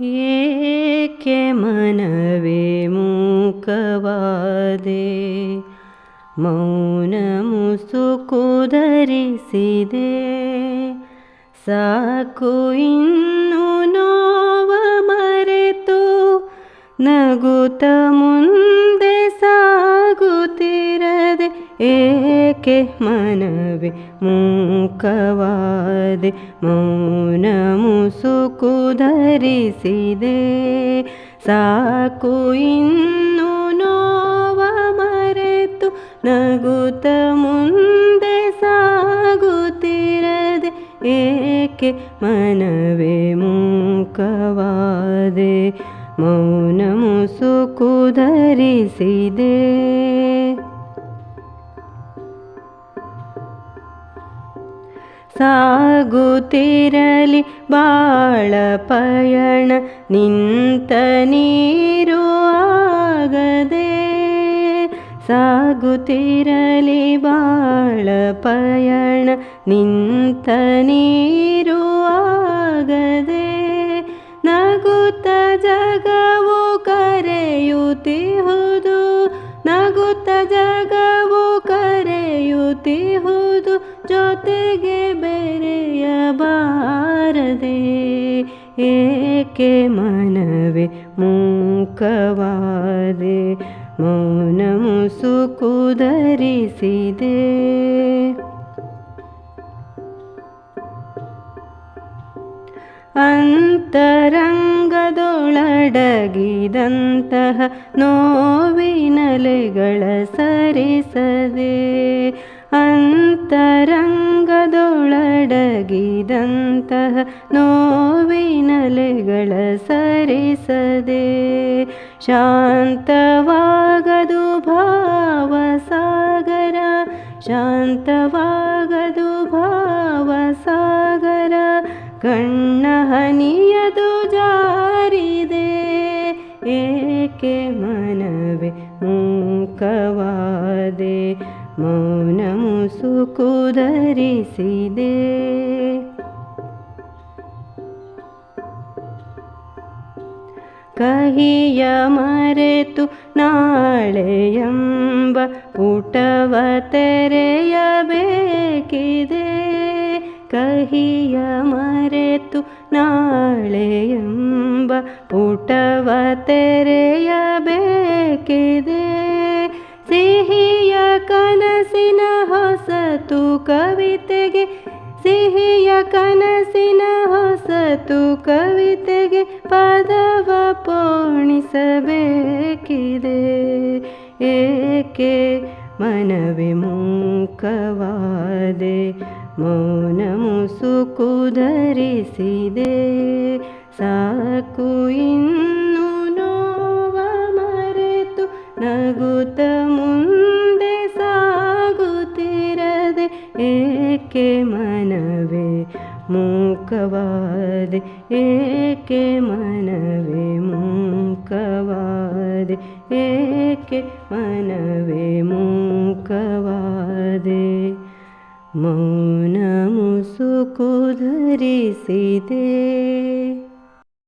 ಏಕೆ ಮನವೇ ಮೂಕವಾದೆ? ಮೌನ ಮುಸುಕುಧರಿಸಿದೆ ಸಾಕು ಇನ್ನು ನೋವ ಮರೆತು ನಗುತ ಮುಂದೆ ಸಾಗುತ್ತಿರದೆ. ಏಕೆ ಮನವೇ ಮೂಕವಾದೆ ಮೌನ ಮುಸುಕು ಧರಿಸಿದೆ ಸಾಕು ಇನ್ನು ನೋವ ಮರೆತು ನಗುತ್ತ ಮುಂದೆ ಸಾಗುತ್ತಿರದೆ ಏಕೆ ಮನವೇ ಮೂಕವಾದೆ ಮೌನ ಮುಸುಕು ಧರಿಸಿದೆ ಸಾಗುತ್ತಿರಲಿ ಬಾಳ ಪಯಣ, ನಿಂತ ನೀರು ಆಗದೆ. ಸಾಗುತ್ತಿರಲಿ ಬಾಳ ಪಯಣ, ನಿಂತ ನೀರು ಆಗದೆ. ನಗುತ್ತ ಜಗವು ಕರೆಯುತ್ತಿಹುದು, ನಗುತ್ತ ಜಗವು ಕರೆಯುತ್ತಿಹುದು ಜೊತೆಗೆ ಬೆರೆಯಬಾರದೆ ಏಕೆ ಮನವೇ ಮೂಕವಾದೆ ಮೌನ ಮುಸುಕು ಧರಿಸಿದೆ? ಅಂತರಂಗದೊಳಡಗಿದಂತಹ ನೋವಿನಲೆಗಳ ಸರಿಸದೆ ಅಂತರಂಗದೊಳಡಗಿದಂತಹ ನೋವಿನಲೆಗಳ ಸರಿಸದೆ ಶಾಂತವಾಗದು ಭಾವಸಾಗರ ಶಾಂತವಾಗದು ಭಾವಸಾಗರ ಕಣ್ಣ ಹನಿಯದು ಜಾರಿದೆ ಏಕೆ ಮನವೇ ಮೂಕವಾದೆ ಮೌನ ಮುಸುಕು ಧರಿಸಿದೆ ಕಹಿಯ ಮರೆತು ನಾಳೆಯಂಬ ಪುಟವ ತೆರೆಯಬೇಕಿದೆ. ಕಹಿಯ ಮರೆತು ನಾಳೆಯಂಬ ಪುಟವ ತೆರೆಯಬೇಕಿದೆ. ಸಿಹಿಯ ಕನಸಿನ ಹೊಸತು ಕವಿತೆಗೆ ಸಿಹಿಯ ಕನಸಿನ ಹೊಸತು ಕವಿತೆಗೆ ಪದವ ಪೋಣಿಸಬೇಕಿದೆ ಏಕೆ ಮನವಿ ಮೂಕವಾದೆ, ಮೌನ ಮುಸುಕು ಧರಿಸಿದೆ. ಸಾಕು ಇನ್ನು एके मनवे मूकवाद एके मनवे मूकवाद एके मनवे मोकवाद। मनमु धरि